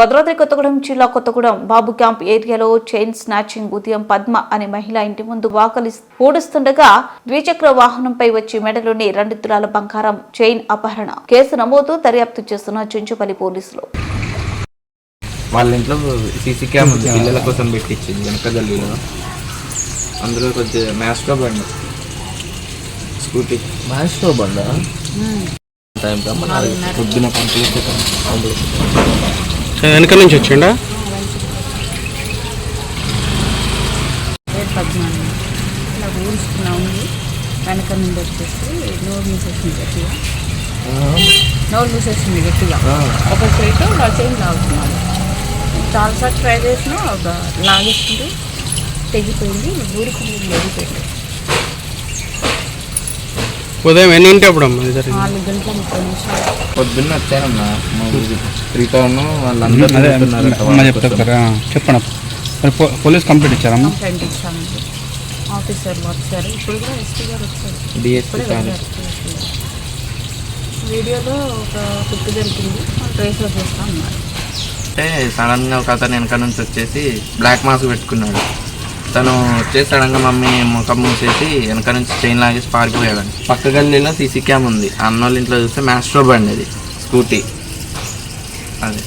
భద్రాద్రి కొత్తగూడెం జిల్లా కొత్తగూడెం బాబు క్యాంప్ ఏరియాలో chain snatching ఉదయం పద్మ అనే మహిళ ఇంటి ముందు వాకలి ఊడుస్తుండగా ద్విచక్ర వాహనంపై వచ్చి మెడలోని రెండు తులాల బంగారం చైన్ అపహరణ కేసు నమోదు దర్యాప్తు చేస్తున్న చుంచుపల్లి పోలీసులు. వాళ్ళ ఇంట్లో సీసీ క్యామ్ ఉంది. పిల్లల కోసం పెట్టించింది వెనక గల్లీలో. అందులో కొద్దిగా మ్యాస్ట్రో బండి. స్కూటీ. మ్యాస్ట్రో బండ? టైం కమ్మన్నారు పొద్దున పంపించే వెనక నుంచి వచ్చిండా ఇలా ఉంది. వెనక నుండి వచ్చేసి నోరు మూసేసింది గట్టిగా. నోరు మూసేసింది గట్టిగా. ఒక చేయి లాగుతున్నాడు చాలాసార్లు ట్రై చేసినా ఒక లాగేస్తుంది. తెగిపోయింది ఊరికి వెళ్ళిపోయింది ఉదయం ఎన్ని ఉంటే అప్పుడు అమ్మ? ఇది జరిగింది నాలుగు గంటల ముప్పై నిమిషాలు. పొద్దున్న వచ్చానన్న మా ఊరికి వాళ్ళందరూ అదే అమ్మ చెప్తారు. కదా చెప్పండి అప్ప. మరి పో- పోలీస్ కంప్లీట్ ఇచ్చారమ్మా? కంప్లైంట్ ఇచ్చామండి ఆఫీసర్లు వచ్చారు. ఇప్పుడు కూడా ఎస్పీ గారు వచ్చారు. డిఎస్పీ ఇప్పుడే కానీ వెళ్ళారు వీడియోలో ఒక కుట్టు చేస్తా అంటే సడన్గా ఒక అతను వెనక నుంచి వచ్చేసి బ్లాక్ మాస్క్ పెట్టుకున్నాడు. తను వచ్చేసాడంగా మమ్మీ ముఖం మూసేసి వెనక నుంచి చైన్ లాగేసి పారిపోయాడు పక్క గల్లీలో సీసీ క్యామ్ ఉంది. అన్న వాళ్ళ ఇంట్లో చూస్తే మ్యాస్ట్రో బండి అది. స్కూటీ. అది.